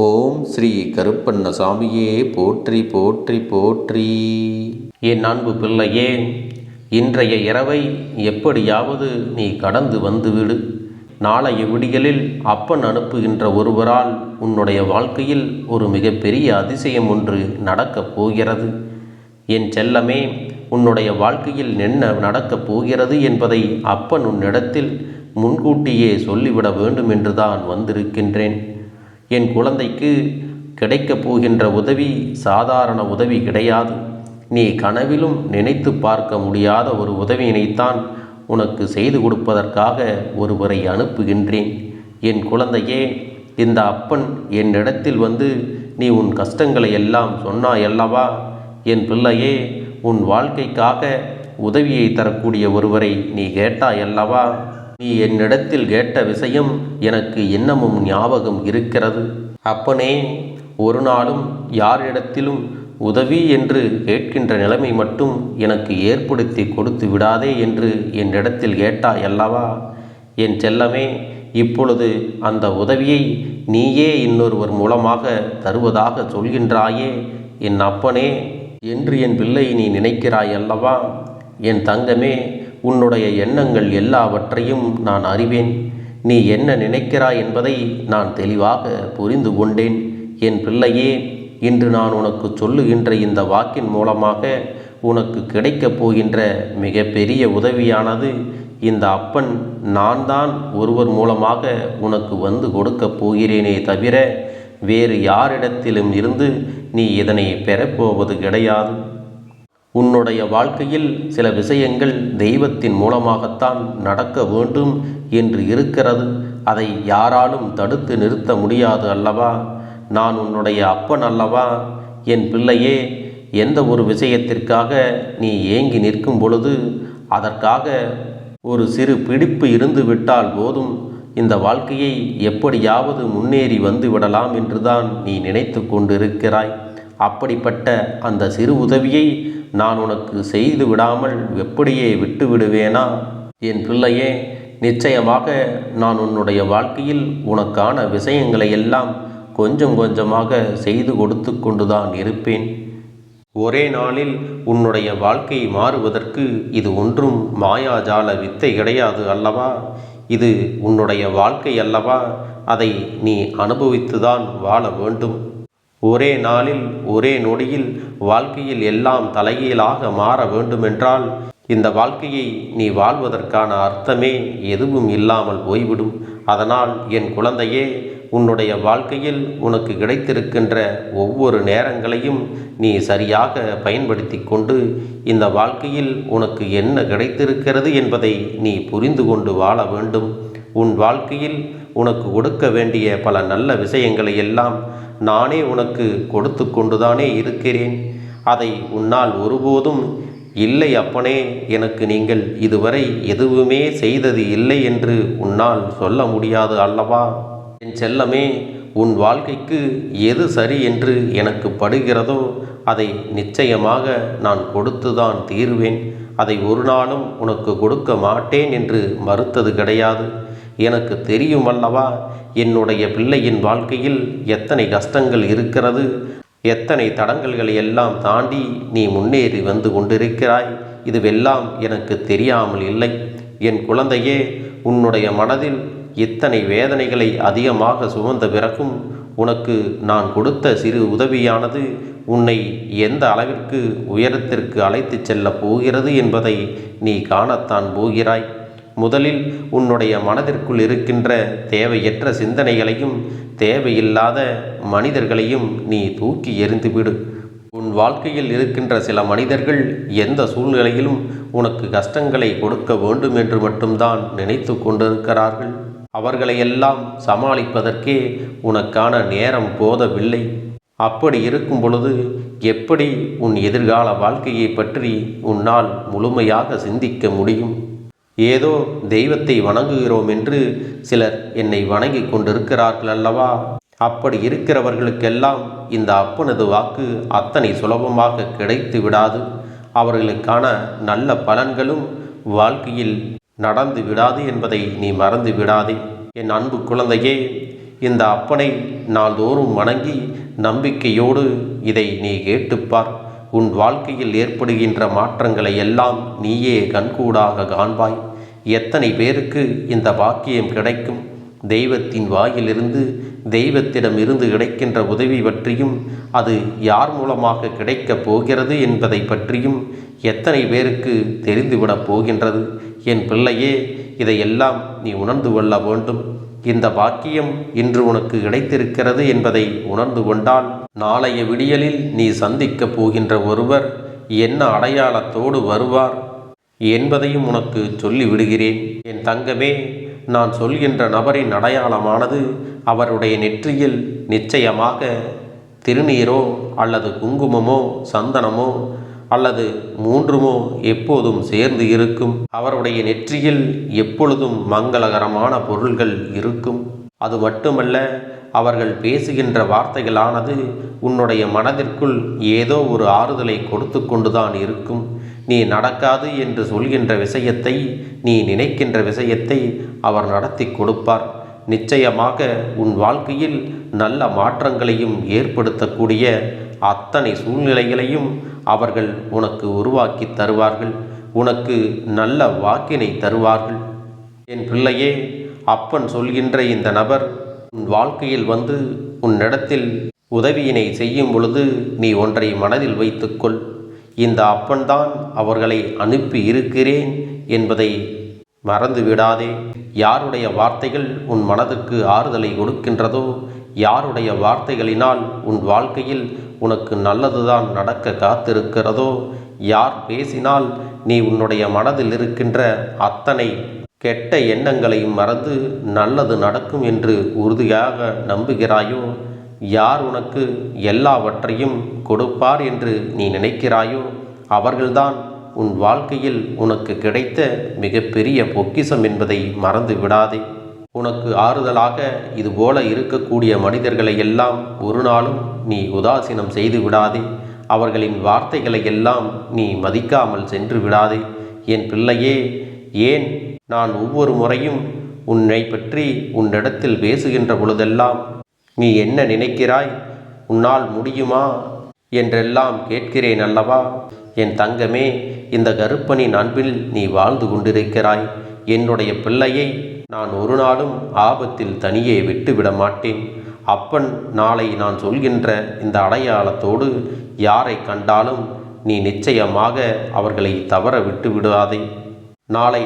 ஓம் ஸ்ரீ கருப்பண்ணசாமியே போற்றி போற்றி போற்றி. என் அன்பு பிள்ளையே இன்றைய இரவை எப்படியாவது நீ கடந்து வந்துவிடு. நாளைய விடியலில் அப்பன் அனுப்புகின்ற ஒருவரால் உன்னுடைய வாழ்க்கையில் ஒரு மிகப்பெரிய அதிசயம் ஒன்று நடக்கப் போகிறது. என் செல்லமே உன்னுடைய வாழ்க்கையில் என்ன நடக்கப் போகிறது என்பதை அப்பன் உன்னிடத்தில் முன்கூட்டியே சொல்லிவிட வேண்டும் என்றுதான் வந்திருக்கின்றேன். என் குழந்தைக்கு கிடைக்கப் போகின்ற உதவி சாதாரண உதவி கிடையாது. நீ கனவிலும் நினைத்து பார்க்க முடியாத ஒரு உதவியினைத்தான் உனக்கு செய்து கொடுப்பதற்காக ஒருவரை அனுப்புகின்றேன். என் குழந்தையே இந்த அப்பன் என்னிடத்தில் வந்து நீ உன் கஷ்டங்களை எல்லாம் சொன்னாயல்லவா என் பிள்ளையே உன் வாழ்க்கைக்காக உதவியை தரக்கூடிய ஒருவரை நீ கேட்டாயல்லவா நீ என்னிடத்தில் கேட்ட விஷயம் எனக்கு இன்னமும் ஞாபகம் இருக்கிறது. அப்பனே ஒரு நாளும் யாரிடத்திலும் உதவி என்று கேட்கின்ற நிலைமை மட்டும் எனக்கு ஏற்படுத்தி கொடுத்து விடாதே என்று என்னிடத்தில் கேட்டாய் அல்லவா? என் செல்லமே இப்பொழுது அந்த உதவியை நீயே இன்னொருவர் மூலமாக தருவதாக சொல்கின்றாயே என் அப்பனே என்று என் பிள்ளை நீ நினைக்கிறாய் அல்லவா? என் தங்கமே உன்னுடைய எண்ணங்கள் எல்லாவற்றையும் நான் அறிவேன். நீ என்ன நினைக்கிறாய் என்பதை நான் தெளிவாக புரிந்து கொண்டேன். என் பிள்ளையே இன்று நான் உனக்கு சொல்லுகின்ற இந்த வாக்கின் மூலமாக உனக்கு கிடைக்கப் போகின்ற மிகப்பெரிய உதவியானது இந்த அப்பன் நான் தான் ஒருவர் மூலமாக உனக்கு வந்து கொடுக்கப் போகிறேனே தவிர வேறு யாரிடத்திலும் இருந்து நீ இதனை பெறப்போவது கிடையாது. உன்னுடைய வாழ்க்கையில் சில விஷயங்கள் தெய்வத்தின் மூலமாகத்தான் நடக்க வேண்டும் என்று இருக்கிறது. அதை யாராலும் தடுத்து நிறுத்த முடியாது அல்லவா? நான் உன்னுடைய அப்பன் அல்லவா? என் பிள்ளையே எந்த ஒரு விஷயத்திற்காக நீ ஏங்கி நிற்கும் பொழுது அதற்காக ஒரு சிறு பிடிப்பு இருந்து விட்டால் போதும். இந்த வாழ்க்கையை எப்படியாவது முன்னேறி வந்து விடலாம் என்றுதான் நீ நினைத்து கொண்டிருக்கிறாய். அப்படிப்பட்ட அந்த சிறு உதவியை நான் உனக்கு செய்து விடாமல் எப்படியே விட்டு விடுவேனா? என் பிள்ளையே நிச்சயமாக நான் உன்னுடைய வாழ்க்கையில் உனக்கான விஷயங்களை எல்லாம் கொஞ்சம் கொஞ்சமாக செய்து கொடுத்து கொண்டுதான் இருப்பேன். ஒரே நாளில் உன்னுடைய வாழ்க்கை மாறுவதற்கு இது ஒன்றும் மாயாஜால வித்தை கிடையாது அல்லவா? இது உன்னுடைய வாழ்க்கை அல்லவா? அதை நீ அனுபவித்துதான் வாழ வேண்டும். ஒரே நாளில் ஒரே நொடியில் வாழ்க்கையில் எல்லாம் தலைகீழாக மாற வேண்டுமென்றால் இந்த வாழ்க்கையை நீ வாழ்வதற்கான அர்த்தமே எதுவும் இல்லாமல் போய்விடும். அதனால் என் குழந்தையே உன்னுடைய வாழ்க்கையில் உனக்கு கிடைத்திருக்கின்ற ஒவ்வொரு நேரங்களையும் நீ சரியாக பயன்படுத்தி கொண்டு இந்த வாழ்க்கையில் உனக்கு என்ன கிடைத்திருக்கிறது என்பதை நீ புரிந்து கொண்டு வாழ வேண்டும். உன் வாழ்க்கையில் உனக்கு கொடுக்க வேண்டிய பல நல்ல விஷயங்களை எல்லாம் நானே உனக்கு கொடுத்து கொண்டுதானே இருக்கிறேன். அதை உன்னால் ஒருபோதும் இல்லை அப்பனே எனக்கு நீங்கள் இதுவரை எதுவுமே செய்தது இல்லை என்று உன்னால் சொல்ல முடியாது அல்லவா? என் செல்லமே உன் வாழ்க்கைக்கு எது சரி என்று எனக்கு படுகிறதோ அதை நிச்சயமாக நான் கொடுத்துதான் தீருவேன். அதை ஒரு நாளும் உனக்கு கொடுக்க மாட்டேன் என்று மறுத்தது கிடையாது. எனக்கு தெரியும் அல்லவா? என்னுடைய பிள்ளையின் வாழ்க்கையில் எத்தனை கஷ்டங்கள் இருக்கிறது? எத்தனை தடங்கல்களை எல்லாம் தாண்டி நீ முன்னேறி வந்து கொண்டிருக்கிறாய்? இதுவெல்லாம் எனக்கு தெரியாமல் இல்லை. என் குழந்தையே உன்னுடைய மனதில் இத்தனை வேதனைகளை அதிகமாக சுமந்த பிறகும் உனக்கு நான் கொடுத்த சிறு உதவியானது உன்னை எந்த அளவிற்கு உயரத்திற்கு அழைத்துச் செல்லப் போகிறது என்பதை நீ காணத்தான் போகிறாய். முதலில் உன்னுடைய மனதிற்குள் இருக்கின்ற தேவையற்ற சிந்தனைகளையும் தேவையில்லாத மனிதர்களையும் நீ தூக்கி எறிந்துவிடு. உன் வாழ்க்கையில் இருக்கின்ற சில மனிதர்கள் எந்த சூழ்நிலையிலும் உனக்கு கஷ்டங்களை கொடுக்க வேண்டும் என்று மட்டும்தான் நினைத்து கொண்டிருக்கிறார்கள். அவர்களையெல்லாம் சமாளிப்பதற்கே உனக்கான நேரம் போதவில்லை. அப்படி இருக்கும் பொழுது எப்படி உன் எதிர்கால வாழ்க்கையை பற்றி உன்னால் முழுமையாக சிந்திக்க முடியும்? ஏதோ தெய்வத்தை வணங்குகிறோம் என்று சிலர் என்னை வணங்கி கொண்டிருக்கிறார்கள் அல்லவா? அப்படி இருக்கிறவர்களுக்கெல்லாம் இந்த அப்பனது வாக்கு அத்தனை சுலபமாக கிடைத்து விடாது. அவர்களுக்கான நல்ல பலன்களும் வாழ்க்கையில் நடந்து விடாது என்பதை நீ மறந்து விடாதே. என் அன்பு குழந்தையே இந்த அப்பனை நாள்தோறும் வணங்கி நம்பிக்கையோடு இதை நீ கேட்டுப்பார். உன் வாழ்க்கையில் ஏற்படுகின்ற மாற்றங்களை எல்லாம் நீயே கண்கூடாக காண்பாய். எத்தனை பேருக்கு இந்த பாக்கியம் கிடைக்கும்? தெய்வத்தின் வாயிலிருந்து தெய்வத்திடம் இருந்து கிடைக்கின்ற உதவி பற்றியும் அது யார் மூலமாக கிடைக்கப் போகிறது என்பதை பற்றியும் எத்தனை பேருக்கு தெரிந்துவிடப் போகின்றது? என் பிள்ளையே இதையெல்லாம் நீ உணர்ந்து கொள்ள வேண்டும். இந்த பாக்கியம் இன்று உனக்கு கிடைத்திருக்கிறது என்பதை உணர்ந்து கொண்டால் நாளைய விடியலில் நீ சந்திக்கப் போகின்ற ஒருவர் என்ன அடையாளத்தோடு வருவார் என்பதையும் உனக்கு சொல்லி விடுகிறேன் என் தங்கமே நான் சொல்கின்ற நபரின் அடையாளமானது அவருடைய நெற்றியில் நிச்சயமாக திருநீரோ அல்லது குங்குமமோ சந்தனமோ அல்லது மூன்றுமோ எப்போதும் சேர்ந்து இருக்கும். அவருடைய நெற்றியில் எப்பொழுதும் மங்களகரமான பொருள்கள் இருக்கும். அது மட்டுமல்ல அவர்கள் பேசுகின்ற வார்த்தைகளானது உன்னுடைய மனதிற்குள் ஏதோ ஒரு ஆறுதலை கொடுத்து கொண்டுதான் இருக்கும். நீ நடக்காது என்று சொல்கின்ற விஷயத்தை நீ நினைக்கின்ற விஷயத்தை அவர் நடத்தி கொடுப்பார். நிச்சயமாக உன் வாழ்க்கையில் நல்ல மாற்றங்களையும் ஏற்படுத்தக்கூடிய அத்தனை சூழ்நிலைகளையும் அவர்கள் உனக்கு உருவாக்கி தருவார்கள். உனக்கு நல்ல வாக்கினை தருவார்கள். என் பிள்ளையே அப்பன் சொல்கின்ற இந்த நபர் உன் வாழ்க்கையில் வந்து உன்னிடத்தில் உதவியினை செய்யும் பொழுது நீ ஒன்றை மனதில் வைத்துக்கொள். இந்த அப்பன்தான் அவர்களை அனுப்பி இருக்கிறேன் என்பதை மறந்து விடாதே. யாருடைய வார்த்தைகள் உன் மனதுக்கு ஆறுதலை கொடுக்கின்றதோ யாருடைய வார்த்தைகளினால் உன் வாழ்க்கையில் உனக்கு நல்லதுதான் நடக்க காத்திருக்கிறதோ யார் பேசினால் நீ உன்னுடைய மனதில் இருக்கின்ற அத்தனை கெட்ட எண்ணங்களையும் மறந்து நல்லது நடக்கும் என்று உறுதியாக நம்புகிறாயோ யார் உனக்கு எல்லாவற்றையும் கொடுப்பார் என்று நீ நினைக்கிறாயோ அவர்கள்தான் உன் வாழ்க்கையில் உனக்கு கிடைத்த மிகப்பெரிய பொக்கிஷம் என்பதை மறந்து விடாதே. உனக்கு ஆறுதலாக இதுபோல இருக்கக்கூடிய மனிதர்களை எல்லாம் ஒரு நாளும் நீ உதாசீனம் செய்து விடாதே. அவர்களின் வார்த்தைகளை எல்லாம் நீ மதிக்காமல் சென்று விடாதே. என் பிள்ளையே ஏன் நான் ஒவ்வொரு முறையும் உன்னை பற்றி உன்னிடத்தில் பேசுகின்ற பொழுதெல்லாம் நீ என்ன நினைக்கிறாய்? உன்னால் முடியுமா? என்றெல்லாம் கேட்கிறேன் அல்லவா? என் தங்கமே இந்த கருப்பனின் அன்பில் நீ வாழ்ந்து கொண்டிருக்கிறாய். என்னுடைய பிள்ளையை நான் ஒரு நாளும் ஆபத்தில் தனியே விட்டுவிட மாட்டேன். அப்பன் நாளை நான் சொல்கின்ற இந்த அடையாளத்தோடு யாரை கண்டாலும் நீ நிச்சயமாக அவர்களை தவற விட்டு விடாதே. நாளை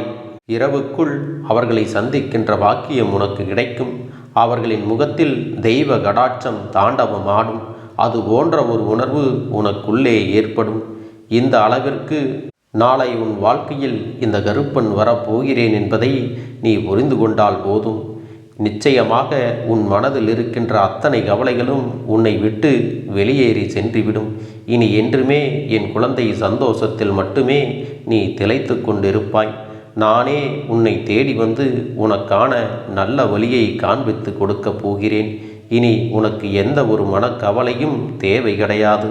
இரவுக்குள் அவர்களை சந்திக்கின்ற வாக்கியம் உனக்கு கிடைக்கும். அவர்களின் முகத்தில் தெய்வ கடாட்சம் தாண்டவம் ஆடும் அது போன்ற ஒரு உணர்வு உனக்குள்ளே ஏற்படும். இந்த அளவிற்கு நாளை உன் வாழ்க்கையில் இந்த கருப்பன் வரப்போகிறேன் என்பதை நீ புரிந்து கொண்டால் போதும். நிச்சயமாக உன் மனதில் இருக்கின்ற அத்தனை கவலைகளும் உன்னை விட்டு வெளியேறி சென்றுவிடும். இனி என்றுமே என் குழந்தை சந்தோஷத்தில் மட்டுமே நீ திளைத்து கொண்டிருப்பாய். நானே உன்னை தேடி வந்து உனக்கான நல்ல வழியை காண்பித்து கொடுக்கப் போகிறேன். இனி உனக்கு எந்த ஒரு மனக்கவலையும் தேவை கிடையாது.